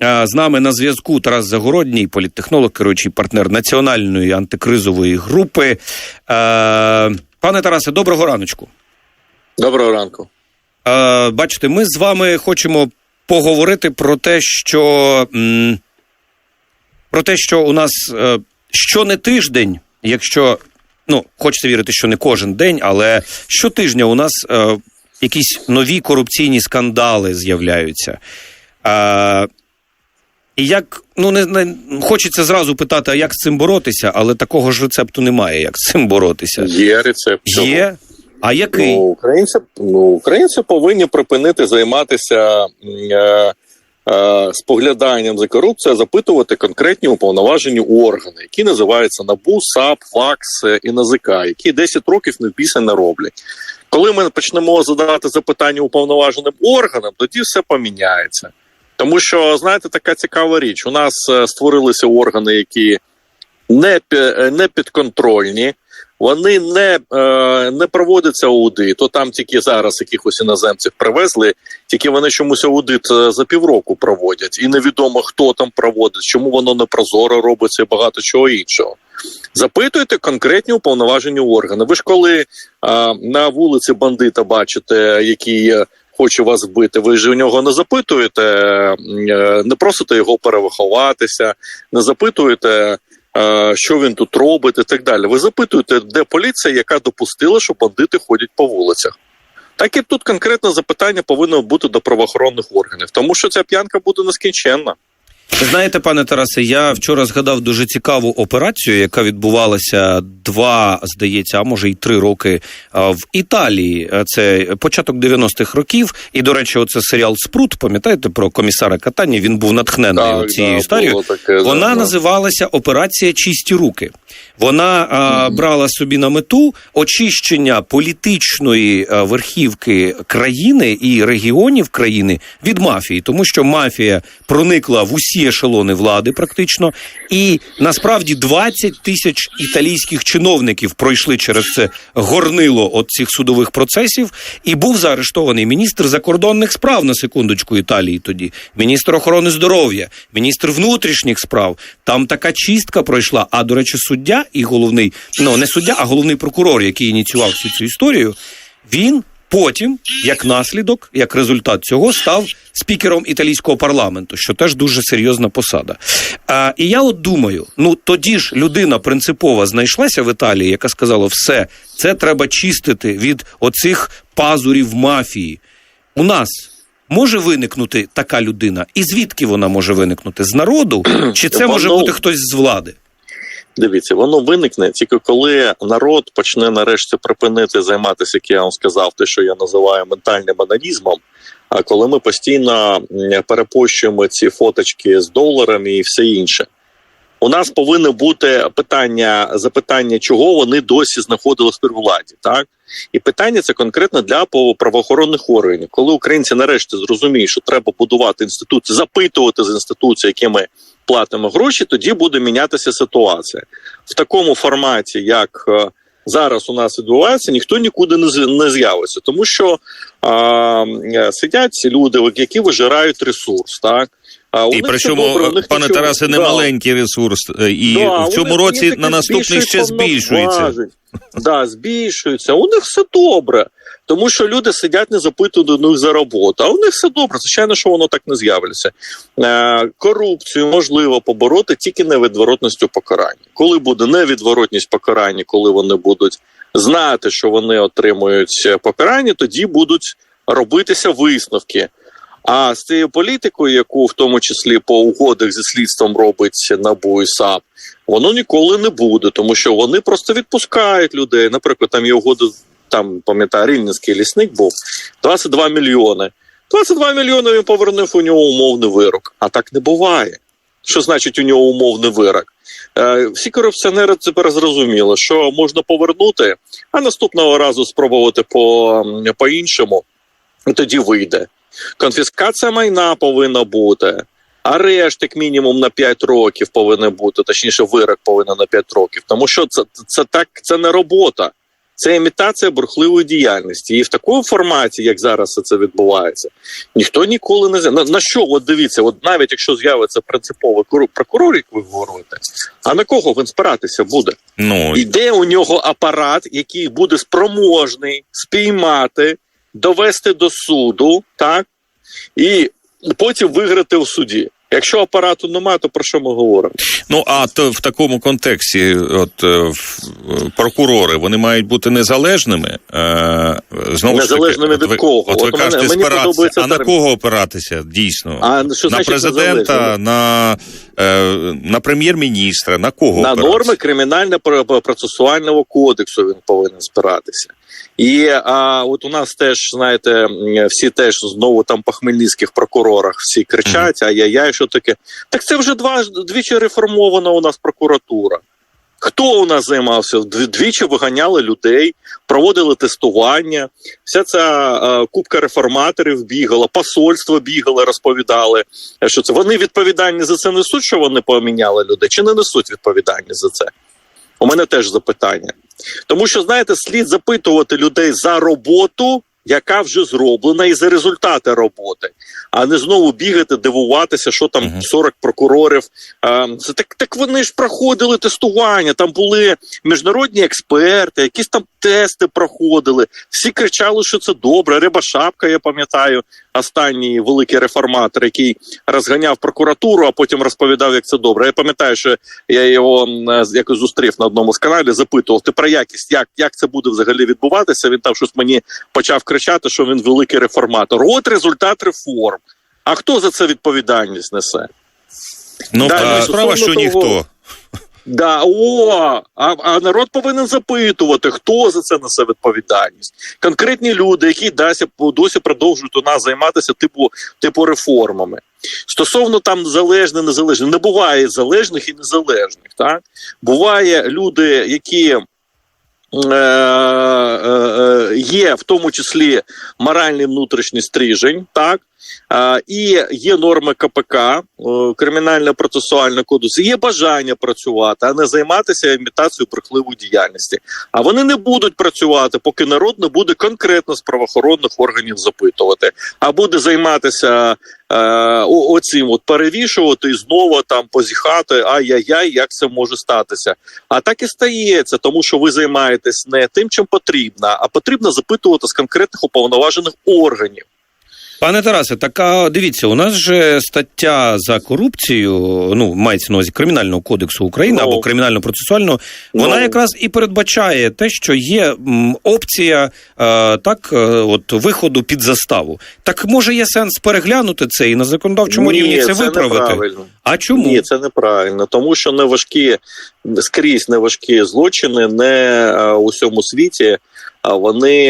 З нами на зв'язку Тарас Загородній, політтехнолог, керуючий партнер національної антикризової групи. Пане Тарасе, доброго раночку. Доброго ранку. Бачите, ми з вами хочемо поговорити про те, що про те, що у нас е, що не тиждень, якщо ну хочеться вірити, що не кожен день, але щотижня у нас е, якісь нові корупційні скандали з'являються. І як ну не, не хочеться зразу питати, а як з цим боротися, але такого ж рецепту немає, як з цим боротися. Є рецепт. Є. А який? Ну, українці, ну, українці повинні припинити займатися е, е, спогляданням за корупцією, запитувати конкретні уповноважені органи, які називаються НАБУ, САП, ВАКС е, і НАЗК, які 10 років не біса не роблять. Коли ми почнемо задавати запитання уповноваженим органам, тоді все поміняється. Тому що, знаєте, така цікава річ. У нас е, створилися органи, які не, е, не підконтрольні, вони не, е, не проводиться аудит. То там тільки зараз якихось іноземців привезли, тільки вони чомусь аудит за півроку проводять, і невідомо хто там проводить, чому воно не прозоро робиться і багато чого іншого. Запитуйте конкретні уповноважені органи. Ви ж коли е, на вулиці бандита бачите, який хоче вас вбити, ви ж у нього не запитуєте, е, не просите його перевиховатися, не запитуєте. е, Що він тут робить, і так далі. Ви запитуєте, де поліція, яка допустила, що бандити ходять по вулицях. Так і тут конкретне запитання повинно бути до правоохоронних органів, тому що ця п'янка буде нескінченна. Знаєте, пане Тарасе, я вчора згадав дуже цікаву операцію, яка відбувалася два, здається, а може й три роки в Італії. Це початок 90-х років. І, до речі, оце серіал Спрут. Пам'ятаєте про комісара Катані? Він був натхнений цією історією. було таке, Вона да, да. називалася Операція Чисті руки. Вона а, брала собі на мету очищення політичної а, верхівки країни і регіонів країни від мафії, тому що мафія проникла в усі ешелони влади, практично, і насправді 20 тисяч італійських чиновників пройшли через це горнило от цих судових процесів, і був заарештований міністр закордонних справ на секундочку Італії. Тоді міністр охорони здоров'я, міністр внутрішніх справ. Там така чистка пройшла. А до речі, суддя і головний, ну не суддя, а головний прокурор, який ініціював всю цю історію, він потім, як наслідок, як результат цього, став спікером італійського парламенту, що теж дуже серйозна посада. А, і я от думаю, ну тоді ж людина принципова знайшлася в Італії, яка сказала: все, це треба чистити від оцих пазурів мафії. У нас. Може виникнути така людина, і звідки вона може виникнути? З народу, чи це може бути хтось з влади? Дивіться, воно виникне тільки коли народ почне нарешті припинити займатися, як я вам сказав, те, що я називаю ментальним анонізмом. А коли ми постійно перепощуємо ці фоточки з доларами і все інше. У нас повинно бути питання запитання, чого вони досі знаходились при владі, так і питання це конкретно для правоохоронних органів. Коли українці нарешті зрозуміють, що треба будувати інституції, запитувати з інституцій, якими платимо гроші, тоді буде мінятися ситуація в такому форматі, як е, зараз у нас відбувається, ніхто нікуди не не з'явиться, тому що а, е, сидять люди, які вижирають ресурс, так. А у І причому, пане Тарасе, не Да. маленький ресурс. е, І Да, в цьому році на наступний ще збільшується. Да, збільшується. У них все добре. Тому що люди сидять, не запитують до них за роботу. А у них все добре. Звичайно, що воно так не з'явиться. Е, корупцію можливо побороти тільки невідворотністю покарання. Коли буде невідворотність покарання, коли вони будуть знати, що вони отримують е, покарання, тоді будуть робитися висновки. А з цією політикою, яку в тому числі по угодах зі слідством робить НАБУ і САП, воно ніколи не буде, тому що вони просто відпускають людей. Наприклад, там є угода, там пам'ятаю, Рівненський лісник був 22 мільйони. 22 мільйони він повернув у нього умовний вирок. А так не буває. Що значить у нього умовний вирок? Е, всі корупціонери тепер зрозуміли, що можна повернути, а наступного разу спробувати по, м, по-іншому, і тоді вийде. Конфіскація майна повинна бути. Арешт, як мінімум, на 5 років повинен бути, точніше, вирок повинен на 5 років. Тому що це, це так, це не робота, Це імітація бурхливої діяльності. І в такому форматі, як зараз це відбувається, ніхто ніколи не на, на що. От дивіться, от навіть якщо з'явиться принциповий прокурор, як ви говорите, а на кого він спиратися буде? Ну, Іде у нього апарат, який буде спроможний спіймати, довести до суду, так і потім виграти в суді. Якщо апарату немає, то про що ми говоримо? ну а то в такому контексті, от е, е, прокурори, вони мають бути незалежними. Е, знову Незалежними ж таки, от від ви, кого? От ви От кажете, мені подобається А на кого опиратися дійсно? А що на значить президента, на, на прем'єр-міністра, на кого на опиратися? норми кримінально-процесуального кодексу він повинен спиратися. І а, от у нас теж, знаєте, всі теж знову там по хмельницьких прокурорах всі кричать: ай-яй-яй, що таке? Так це вже два двічі реформована у нас прокуратура. Хто у нас займався? Дві- Двічі виганяли людей, проводили тестування. Вся ця е, купка реформаторів бігала, посольство бігало, розповідали, е, що це вони відповідальні за це несуть, що вони поміняли людей, чи не несуть відповідальність за це? У мене теж запитання. Тому що, знаєте, слід запитувати людей за роботу, яка вже зроблена, і за результати роботи, а не знову бігати, дивуватися, що там Мгм. 40 прокурорів. Це так, так вони ж проходили тестування. Там були міжнародні експерти, якісь там тести проходили. Всі кричали, що це добре. Риба Шапка, я пам'ятаю, останній великий реформатор, який розганяв прокуратуру, а потім розповідав, як це добре. Я пам'ятаю, що я його якось зустрів на одному з каналів, запитував ти про якість, як, як це буде взагалі відбуватися. Він там щось мені почав кричати, що він великий реформатор. От результат реформ. А хто за це відповідальність несе? Ну, Да, а ну, справа, що того- ніхто. Да, о, а, а народ повинен запитувати, хто за це несе відповідальність. Конкретні люди, які досі, досі продовжують у нас займатися типу, типу реформами. Стосовно там залежне, незалежне, не буває залежних і незалежних. Так? Буває люди, які. Е, е, е, Є в тому числі моральний внутрішній стрижень, так? І є норми КПК, о, кримінально-процесуального кодексу, є бажання працювати, а не займатися імітацією брехливої діяльності. А вони не будуть працювати, поки народ не буде конкретно з правоохоронних органів запитувати, а буде займатися оцим от перевішувати і знову там позіхати. Ай-яй-яй, як це може статися? А так і стається, тому що ви займаєтесь не тим, чим потрібно, а потрібно запитувати з конкретних уповноважених органів. Пане Тарасе, така дивіться, у нас же стаття за корупцію, ну мається на увазі кримінального кодексу України Ну. або кримінально-процесуального, вона Ну. якраз і передбачає те, що є опція е, так, е, от виходу під заставу. Так може є сенс переглянути це і на законодавчому Ні, рівні це, це виправити. неправильно. А чому? Ні, це неправильно, тому що неважкі скрізь неважкі злочини, не е, у всьому світі. А вони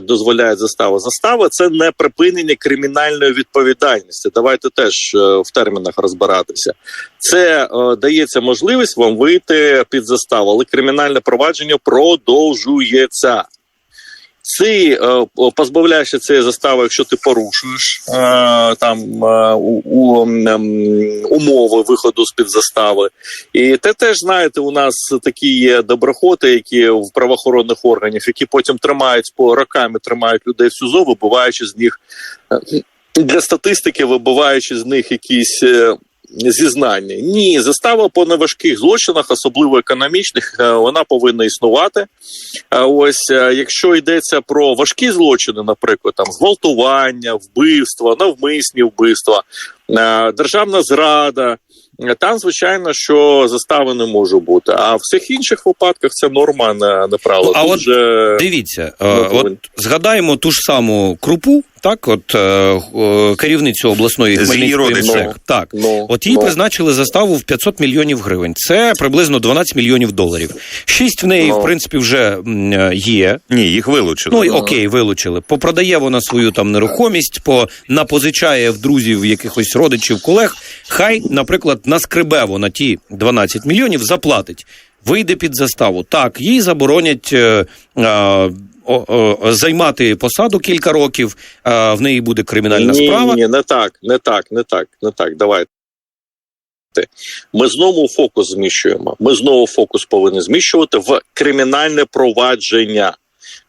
е, застава. Застава це не припинення кримінальної відповідальності. Давайте теж е, в термінах розбиратися. Це е, дається можливість вам вийти під заставу, але кримінальне провадження продовжується. Ці е, позбавляєшся цієї застави, якщо ти порушуєш е, там е, у, у, ем, умови виходу з під застави. І те теж знаєте, у нас такі є доброхоти, які в правоохоронних органів, які потім тримають по роками, тримають людей в СІЗО, вибиваючи з них для статистики, вибиваючи з них якісь. Е, Зізнання ні, застава по неважких злочинах, особливо економічних, е, вона повинна існувати. А ось е, якщо йдеться про важкі злочини, наприклад, там зґвалтування, вбивства, навмисні вбивства, е, державна зрада. е, Там, звичайно, що застави не може бути. А в всіх інших випадках це норма, не, не правило. А Тут от же Дивіться, е, от згадаємо ту ж саму крупу, так, от е, керівницю обласної Хмельницької. МСЕК. Так. ну, От їй ну, призначили заставу в 500 мільйонів гривень. Це приблизно 12 мільйонів доларів. Шість в неї, Ну. в принципі, вже е, є. Ні, їх вилучили. Ну і окей, вилучили. Попродає вона свою там нерухомість, по напозичає в друзів якихось родичів, колег. Хай, наприклад, наскребе вона ті 12 мільйонів, заплатить. Вийде під заставу. Так, їй заборонять е, е, займати посаду кілька років. В неї буде кримінальна ні, справа. Ні, не так, не так, не так, не так. Давайте. Ми знову фокус зміщуємо. Ми знову фокус повинні зміщувати в кримінальне провадження.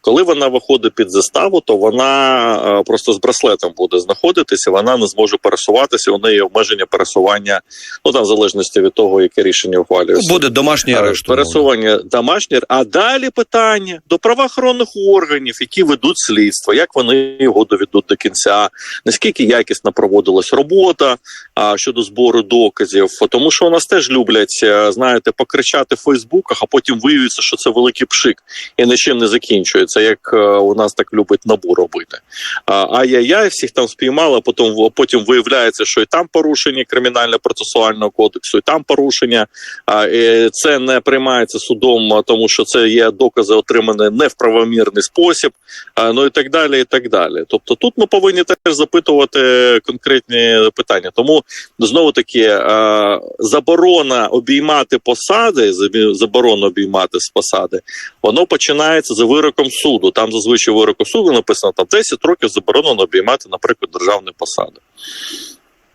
Коли вона виходить під заставу, то вона е, просто з браслетом буде знаходитися, вона не зможе пересуватися. У неї обмеження пересування, ну там в залежності від того, яке рішення ухвалюється. Буде домашній Е, арешт. пересування домашнє. А далі питання до правоохоронних органів, які ведуть слідство, як вони його доведуть до кінця, наскільки якісно проводилась робота а, щодо збору доказів. Тому що у нас теж люблять, е, знаєте, покричати в Фейсбуках, а потім виявиться, що це великий пшик і нічим не закінчується, як е, у нас так любить набу робити. Ай-яй-яй, всіх там спіймали, потім, потім виявляється, що і там порушення кримінально-процесуального кодексу, і там порушення. Е, Це не приймається судом, тому що це є докази, отримані не в правомірний спосіб, ну і так далі. і так далі. Тобто тут ми повинні теж запитувати конкретні питання. Тому знову таки заборона обіймати посади, заборона обіймати з посади, воно починається за вироком суду. Там зазвичай вироку суду написано там 10 років заборонено обіймати, наприклад, державні посади.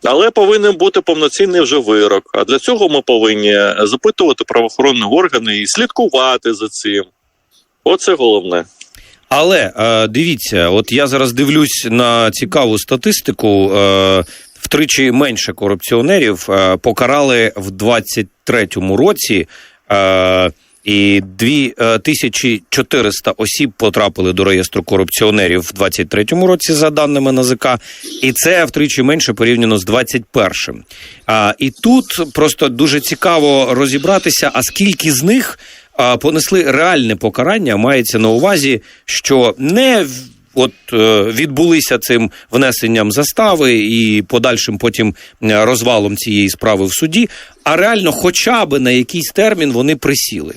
Але повинен бути повноцінний вже вирок. А для цього ми повинні запитувати правоохоронні органи і слідкувати за цим. Оце головне. Але е, дивіться, от я зараз дивлюсь на цікаву статистику. Е, втричі менше корупціонерів е, покарали в 23-му році. Е, і 2400 осіб потрапили до реєстру корупціонерів в 23-му році, за даними НАЗК, і це втричі менше порівняно з 21-м. А, і тут просто дуже цікаво розібратися, а скільки з них понесли реальне покарання, мається на увазі, що не от е, відбулися цим внесенням застави і подальшим потім е, розвалом цієї справи в суді, а реально, хоча б на якийсь термін вони присіли.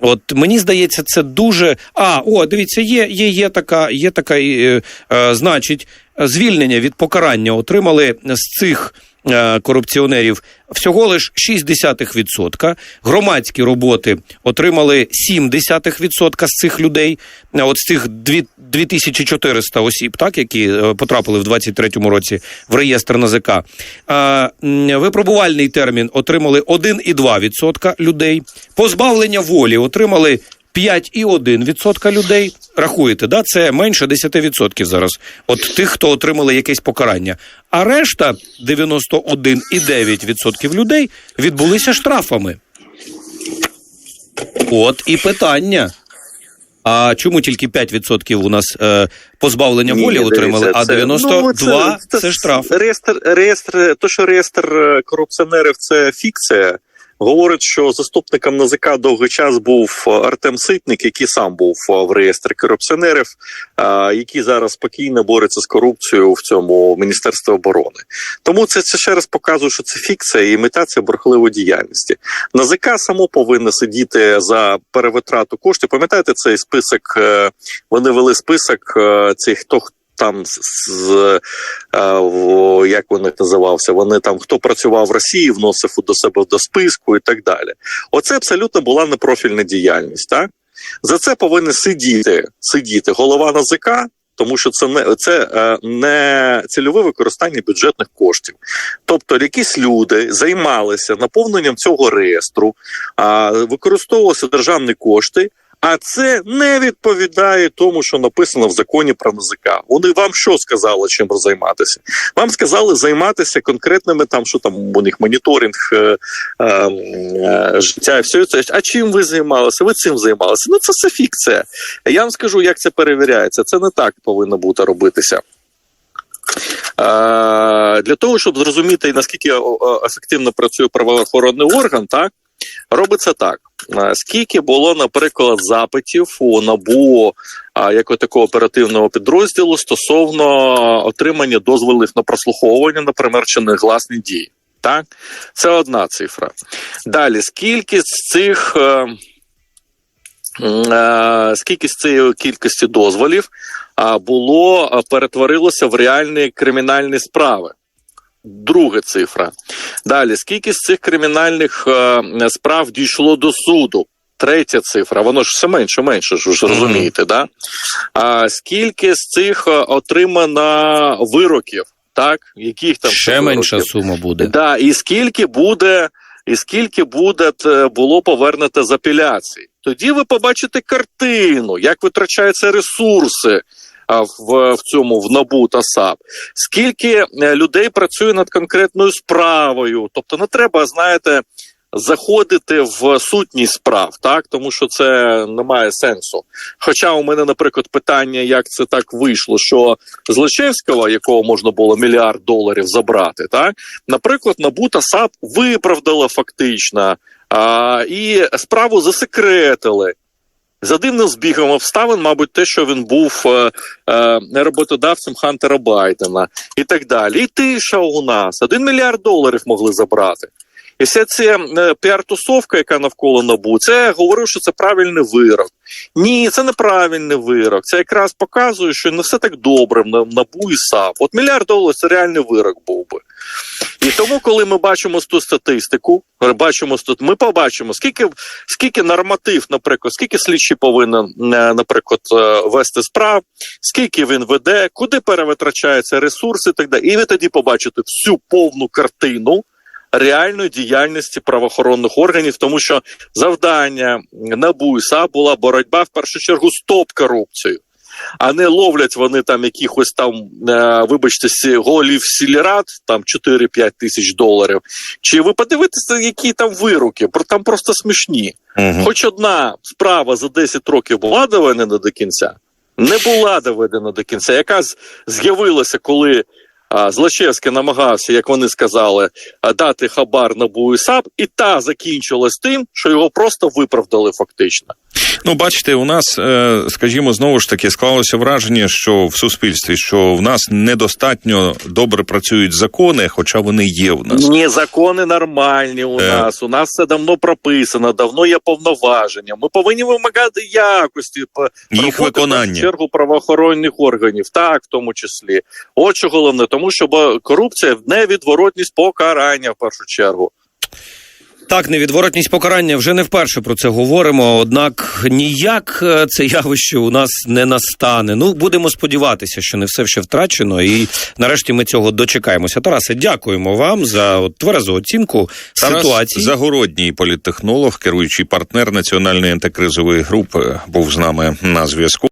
От мені здається, це дуже. А, о, дивіться, є, є, є така, є така, е, е, значить, звільнення від покарання отримали з цих е, корупціонерів всього лиш 0,6%. Громадські роботи отримали 0,7% з цих людей, от з цих дві- 2400 осіб, так, які е, потрапили в 23-му році в реєстр НАЗК. Е, Випробувальний термін отримали 1,2% людей. Позбавлення волі отримали 5,1% людей. Рахуєте, да? це менше 10% зараз. От тих, хто отримали якесь покарання. А решта 91,9% людей відбулися штрафами. От і питання. А чому тільки 5% у нас е, позбавлення Ні, волі отримали, а це- 92 ну, це, штраф. Реєстр, реєстр, то, що реєстр е, корупціонерів це фікція. Говорить, що заступником НАЗК довгий час був е, Артем Ситник, який сам був е, в реєстрі корупціонерів, е, який зараз спокійно бореться з корупцією в цьому міністерстві оборони. Тому це, це ще раз показує, що це фікція і імітація бурхливої діяльності. НАЗК само повинно сидіти за перевитрату коштів. Пам'ятаєте цей список? Вони вели список цих хто там з, з е, як вони називався? Вони там хто працював в Росії, вносив до себе до списку і так далі. Оце абсолютно була непрофільна діяльність. Так за це повинен сидіти сидіти голова НАЗК. Тому що це не це е, не цільове використання бюджетних коштів. Тобто, якісь люди займалися наповненням цього реєстру, використовувалися державні кошти. А це не відповідає тому, що написано в законі про НАЗК. Вони вам що сказали, чим займатися? Вам сказали займатися конкретними там, що там у них моніторинг е, е, е, життя і все це. А чим ви займалися? Ви цим займалися? Ну це все фікція. Я вам скажу, як це перевіряється. Це не так повинно бути робитися. Е, для того, щоб зрозуміти, наскільки ефективно працює правоохоронний орган, так робиться так. Скільки було, наприклад, запитів у набу як такого оперативного підрозділу стосовно отримання дозволів на прослуховування, наприклад, чи негласні дії. Так, це одна цифра. Далі, скільки з цих е, е, скільки з цієї кількості дозволів було перетворилося в реальні кримінальні справи? Друга цифра. Далі, скільки з цих кримінальних е, справ дійшло до суду? Третя цифра, воно ж все менше, менше ж ж розумієте, да? А скільки з цих е, отримано вироків? так яких там Ще це менша вироків. сума буде. Да, і скільки буде, і скільки буде е, було повернуто з апеляцій. Тоді ви побачите картину, як витрачаються ресурси в, в цьому в НАБУ та САП. Скільки е, людей працює над конкретною справою. Тобто не треба, знаєте, заходити в сутність справ, так тому що це не має сенсу. Хоча у мене, наприклад, питання, як це так вийшло, що Злочевського, якого можна було мільярд доларів забрати, так наприклад, НАБУ та САП виправдала фактично а, і справу засекретили. За дивним збігом обставин, мабуть, те, що він був е, е, роботодавцем Хантера Байдена і так далі. І тиша у нас один мільярд доларів могли забрати. І вся ця е, піар-тусовка, яка навколо набу, це говорив, що це правильний вирок. Ні, це неправильний вирок. Це якраз показує, що не все так добре в набу і САП. От мільярд доларів це реальний вирок був би. І тому, коли ми бачимо ту статистику, бачимо ми побачимо, скільки, скільки норматив, наприклад, скільки слідчий повинен, е, наприклад, е, вести справ, скільки він веде, куди перевитрачаються ресурси і так далі. І ви тоді побачите всю повну картину реальної діяльності правоохоронних органів, тому що завдання НАБУ і САП була боротьба в першу чергу з топ-корупцією. А не ловлять вони там якихось там, е, вибачте, голів сільрад, там 4-5 тисяч доларів. Чи ви подивитеся, які там вироки? Про- Там просто смішні. Мгм. Хоч одна справа за 10 років була доведена до кінця, не була доведена до кінця. Яка з'явилася, коли Злочевський намагався, як вони сказали, дати хабар на БУСАП, і та закінчилась тим, що його просто виправдали фактично. Ну, бачите, у нас, е, скажімо, знову ж таки склалося враження, що в суспільстві, що в нас недостатньо добре працюють закони, хоча вони є в нас. Ні, закони нормальні у Е. нас. У нас все давно прописано, давно є повноваження. Ми повинні вимагати якості Їх виконання. чергу правоохоронних органів, так в тому числі. От що головне, тому що корупція невідворотність покарання в першу чергу. Так, невідворотність покарання вже не вперше про це говоримо. Однак ніяк е, це явище у нас не настане. Ну будемо сподіватися, що не все ще втрачено, і нарешті ми цього дочекаємося. Тарасе, дякуємо вам за от, тверезу оцінку Тарас ситуації. Загородній політтехнолог, керуючий партнер національної антикризової групи, був з нами на зв'язку.